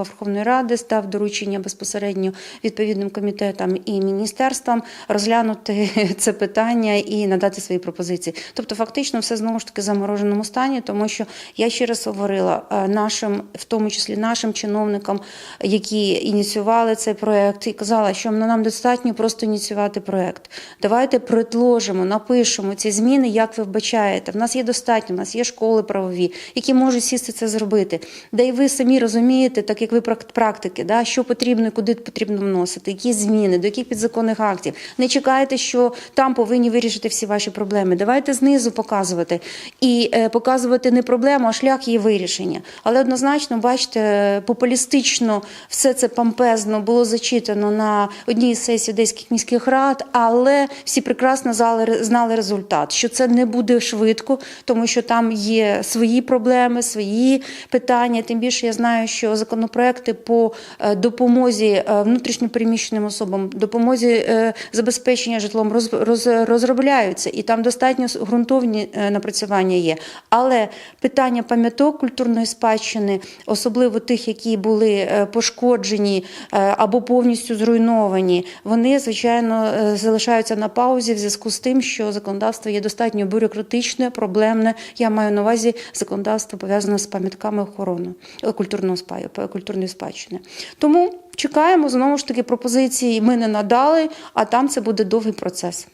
голова Верховної Ради став доручення безпосередньо відповідним комітетам і міністерствам розглянути це питання і надати свої пропозиції. Тобто, фактично, все знову ж таки в замороженому стані, тому що я ще раз говорила е, нашим, в тому числі нашим чиновникам, які ініціювали цей проект, і казала, що ну, нам достатньо просто ініціювати проект. Давайте предложимо, напишемо ці зміни, як ви вбачаєте. В нас є достатньо, в нас є школи правові, які можуть сісти це зробити. Де і ви самі розумієте, так як ви практики, да, що потрібно і куди потрібно вносити, які зміни, до яких підзаконних актів. Не чекайте, що там повинні вирішити всі ваші проблеми. Давайте знизу показувати і е, показувати не проблему, а шлях її вирішення. Але однозначно, бачите, популістично все це помпезно було зачитано на одній з сесій одеських міських рад, але всі прекрасно знали, результат, що це не буде швидко, тому що там є свої проблеми, свої питання. Тим більше я знаю, що законопроекти по е, допомозі е, внутрішньопереміщеним особам, допомозі е, забезпечення житлом роз, роз, розробляються, і там достатньо ґрунтовні напрацювання є. Але питання пам'яток культурної спадщини, особливо тих, які були пошкоджені або повністю зруйновані, вони звичайно залишаються на паузі в зв'язку з тим, що законодавство є достатньо бюрократичне, проблемне. Я маю на увазі законодавство пов'язане з пам'ятками охорони культурного спа- культурної спадщини. Тому чекаємо знову ж таки пропозиції. Ми не надали, а там це буде довгий процес.